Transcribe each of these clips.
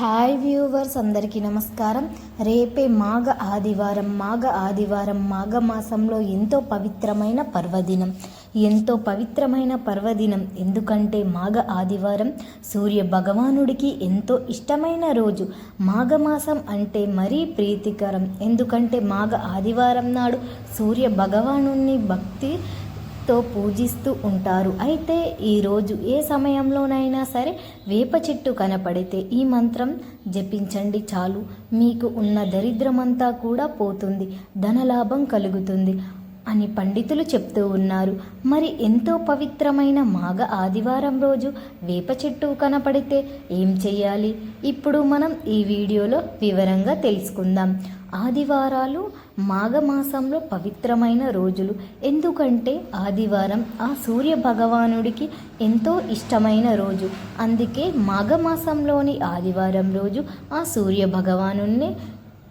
Hi viewers అందరికీ నమస్కారం. రేపే మాఘ ఆదివారం మాఘ ఆదివారం మాఘ మాసంలో ఎంతో పవిత్రమైన పర్వదినం. ఎంతో పవిత్రమైన పర్వదినం. ఎందుకంటే మాఘ ఆదివారం సూర్య భగవానుడికి ఎంతో ఇష్టమైన రోజు. మాఘమాసం అంటే మరీ ప్రీతికరం. ఎందుకంటే మాఘ ఆదివారం నాడు సూర్య భగవాను భక్తి తో పూజిస్తూ ఉంటారు. అయితే ఈరోజు ఏ సమయంలోనైనా సరే వేప చెట్టు కనపడితే ఈ మంత్రం జపించండి చాలు. మీకు ఉన్న దరిద్రమంతా కూడా పోతుంది. ధనలాభం కలుగుతుంది. అని పండితులు చెప్తూ ఉన్నారు. మరి ఎంతో పవిత్రమైన మాఘ ఆదివారం రోజు వేప చెట్టు కనపడితే ఏం చెయ్యాలి? ఇప్పుడు మనం ఈ వీడియోలో వివరంగా తెలుసుకుందాం. ఆదివారాలు మాఘమాసంలో పవిత్రమైన రోజులు. ఎందుకంటే ఆదివారం ఆ సూర్య భగవానుడికి ఎంతో ఇష్టమైన రోజు. అందుకే మాఘమాసంలోని ఆదివారం రోజు ఆ సూర్య భగవాను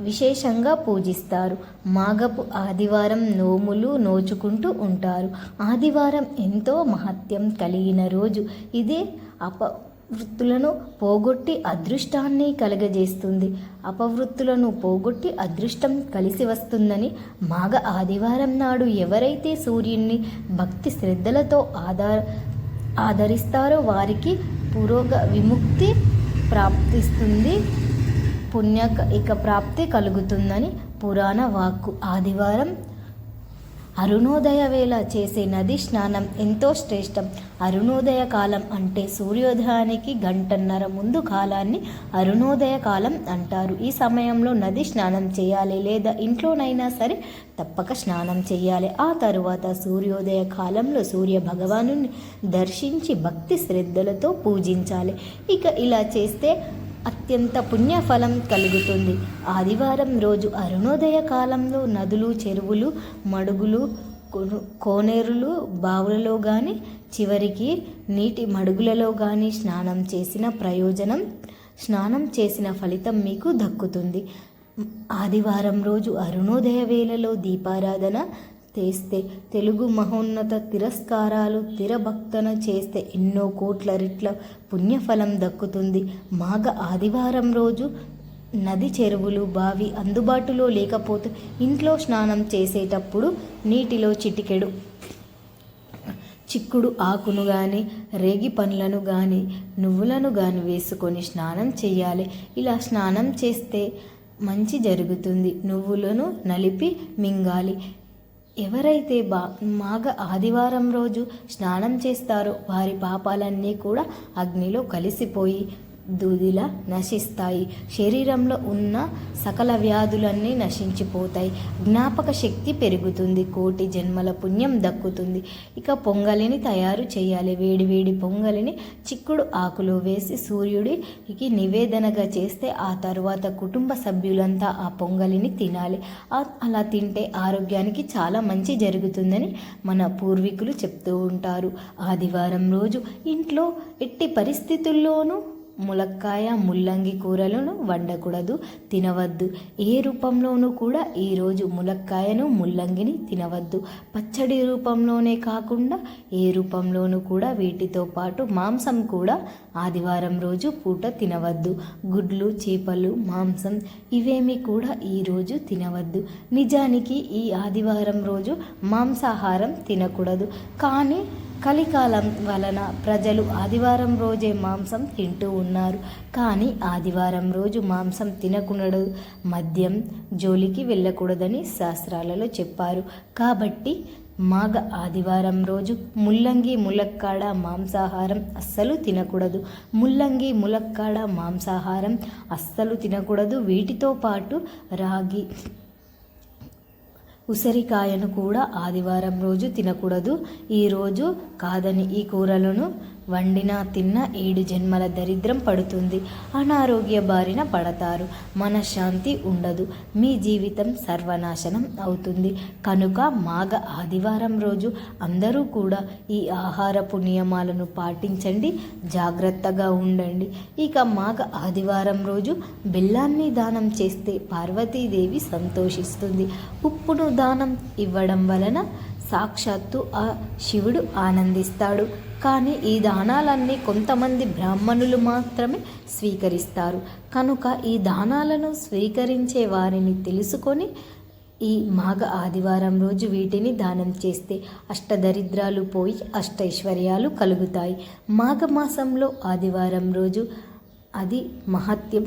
విశేషంగా పూజిస్తారు. మాగపు ఆదివారం నోములు నోచుకుంటూ ఉంటారు. ఆదివారం ఎంతో మహత్యం కలిగిన రోజు. ఇదే అప వృత్తులను పోగొట్టి అదృష్టాన్ని కలగజేస్తుంది. అపవృత్తులను పోగొట్టి అదృష్టం కలిసి వస్తుందని మాఘ ఆదివారం నాడు ఎవరైతే సూర్యుని భక్తి శ్రద్ధలతో ఆధార ఆదరిస్తారో వారికి పురోగ విముక్తి ప్రాప్తిస్తుంది. పుణ్య ఇక ప్రాప్తి కలుగుతుందని పురాణ వాక్కు. ఆదివారం అరుణోదయ వేళ చేసే నది స్నానం ఎంతో శ్రేష్టం. అరుణోదయ కాలం అంటే సూర్యోదయానికి గంటన్నర ముందు కాలాన్ని అరుణోదయ కాలం అంటారు. ఈ సమయంలో నది స్నానం చేయాలి లేదా ఇంట్లోనైనా సరే తప్పక స్నానం చేయాలి. ఆ తరువాత సూర్యోదయ కాలంలో సూర్య భగవాను దర్శించి భక్తి శ్రద్ధలతో పూజించాలి. ఇక ఇలా చేస్తే అత్యంత పుణ్యఫలం కలుగుతుంది. ఆదివారం రోజు అరుణోదయ కాలంలో నదులు చెరువులు మడుగులు కోనేరులు బావులలో కానీ చివరికి నీటి మడుగులలో కానీ స్నానం చేసిన ప్రయోజనం స్నానం చేసిన ఫలితం మీకు దక్కుతుంది. ఆదివారం రోజు అరుణోదయ వేళలో దీపారాధన చేస్తే తెలుగు మహోన్నత తిరస్కారాలు తిరభక్తన చేస్తే ఎన్నో కోట్ల రెట్ల పుణ్యఫలం దక్కుతుంది. మాఘ ఆదివారం రోజు నది చెరువులు బావి అందుబాటులో లేకపోతే ఇంట్లో స్నానం చేసేటప్పుడు నీటిలో చిటికెడు. చిక్కుడు ఆకును కానీ రేగి పండ్లను కానీ నువ్వులను కానీ వేసుకొని స్నానం చేయాలి. ఇలా స్నానం చేస్తే మంచి జరుగుతుంది. నువ్వులను నలిపి మింగాలి. ఎవరైతే బా మాఘ ఆదివారం రోజు స్నానం చేస్తారో వారి పాపాలన్నీ కూడా అగ్నిలో కలిసిపోయి దూదిలా నశిస్తాయి. శరీరంలో ఉన్న సకల వ్యాధులన్నీ నశించిపోతాయి. జ్ఞాపక శక్తి పెరుగుతుంది. కోటి జన్మల పుణ్యం దక్కుతుంది. ఇక పొంగలిని తయారు చేయాలి. వేడివేడి పొంగలిని చిక్కుడు ఆకులు వేసి సూర్యుడికి నివేదనగా చేస్తే ఆ తర్వాత కుటుంబ సభ్యులంతా ఆ పొంగలిని తినాలి. అలా తింటే ఆరోగ్యానికి చాలా మంచి జరుగుతుందని మన పూర్వీకులు చెప్తూ ఉంటారు. ఆదివారం రోజు ఇంట్లో ఎట్టి పరిస్థితుల్లోనూ ములక్కాయ ముల్లంగి కూరలను వండకూడదు తినవద్దు. ఏ రూపంలోనూ కూడా ఈరోజు ములక్కాయను ముల్లంగిని తినవద్దు. పచ్చడి రూపంలోనే కాకుండా ఏ రూపంలోనూ కూడా వీటితో పాటు మాంసం కూడా ఆదివారం రోజు పూట తినవద్దు. గుడ్లు చేపలు మాంసం ఇవేమి కూడా ఈరోజు తినవద్దు. నిజానికి ఈ ఆదివారం రోజు మాంసాహారం తినకూడదు. కానీ కలికాలం వలన ప్రజలు ఆదివారం రోజే మాంసం తింటూ ఉన్నారు. కానీ ఆదివారం రోజు మాంసం తినకూడదు మద్యం జోలికి వెళ్ళకూడదని శాస్త్రాలలో చెప్పారు. కాబట్టి మాఘ ఆదివారం రోజు ముల్లంగి ములక్కాడ మాంసాహారం అస్సలు తినకూడదు. ముల్లంగి ములక్కాడ మాంసాహారం అస్సలు తినకూడదు. వీటితో పాటు రాగి ఉసిరికాయను కూడా ఆదివారం రోజు తినకూడదు. ఈరోజు కాదని ఈ కూరలను వండినా తిన్న ఏడు జన్మల దరిద్రం పడుతుంది. అనారోగ్య బారిన పడతారు. మనశ్శాంతి ఉండదు. మీ జీవితం సర్వనాశనం అవుతుంది. కనుక మాఘ ఆదివారం రోజు అందరూ కూడా ఈ ఆహారపు నియమాలను పాటించండి. జాగ్రత్తగా ఉండండి. ఇక మాఘ ఆదివారం రోజు బెల్లాన్ని దానం చేస్తే పార్వతీదేవి సంతోషిస్తుంది. ఉప్పును దానం ఇవ్వడం వలన సాక్షాత్తు ఆ శివుడు ఆనందిస్తాడు. కానీ ఈ దానాలన్నీ కొంతమంది బ్రాహ్మణులు మాత్రమే స్వీకరిస్తారు. కనుక ఈ దానాలను స్వీకరించే వారిని తెలుసుకొని ఈ మాఘ ఆదివారం రోజు వీటిని దానం చేస్తే అష్టదరిద్రాలు పోయి అష్టైశ్వర్యాలు కలుగుతాయి. మాఘమాసంలో ఆదివారం రోజు అది మహత్యం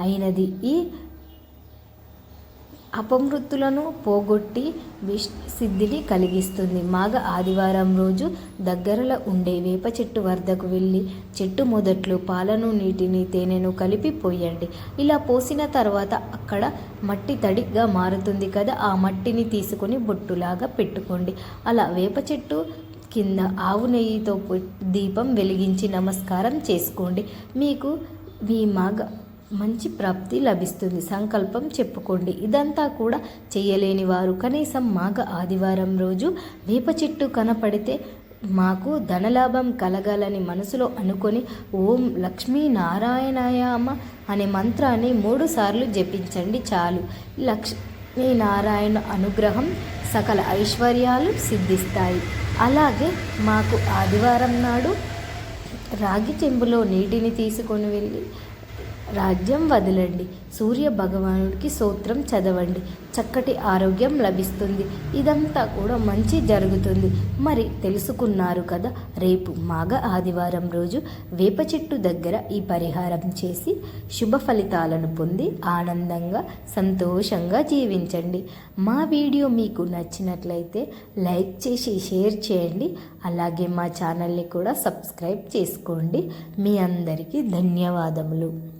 అయినది. ఈ అపమృత్తులను పోగొట్టి విష్ సిద్ధిని కలిగిస్తుంది. మాఘ ఆదివారం రోజు దగ్గరలో ఉండే వేప చెట్టు వద్దకు వెళ్ళి చెట్టు మొదట్లో పాలను నీటిని తేనెను కలిపి పోయండి. ఇలా పోసిన తర్వాత అక్కడ మట్టి తడిగా మారుతుంది కదా ఆ మట్టిని తీసుకొని బొట్టులాగా పెట్టుకోండి. అలా వేప చెట్టు కింద ఆవు నెయ్యితో దీపం వెలిగించి నమస్కారం చేసుకోండి. మీకు మీ మాఘ మంచి ప్రాప్తి లభిస్తుంది. సంకల్పం చెప్పుకోండి. ఇదంతా కూడా చేయలేని వారు కనీసం మాఘ ఆదివారం రోజు వేప చెట్టు కనపడితే మాకు ధనలాభం కలగాలని మనసులో అనుకొని ఓం లక్ష్మీ నారాయణయామ అనే మంత్రాన్ని మూడు సార్లు జపించండి చాలు. లక్ష్మీ నారాయణ అనుగ్రహం సకల ఐశ్వర్యాలు సిద్ధిస్తాయి. అలాగే మాకు ఆదివారం నాడు రాగి చెంబులో నీటిని తీసుకొని వెళ్ళి రాజ్యం వదలండి. సూర్య భగవానుడికి సూత్రం చదవండి. చక్కటి ఆరోగ్యం లభిస్తుంది. ఇదంతా కూడా మంచి జరుగుతుంది. మరి తెలుసుకున్నారు కదా రేపు మాఘ ఆదివారం రోజు వేప చెట్టు దగ్గర ఈ పరిహారం చేసి శుభ ఫలితాలను పొంది ఆనందంగా సంతోషంగా జీవించండి. మా వీడియో మీకు నచ్చినట్లయితే లైక్ చేసి షేర్ చేయండి. అలాగే మా ఛానల్ని కూడా సబ్స్క్రైబ్ చేసుకోండి. మీ అందరికీ ధన్యవాదములు.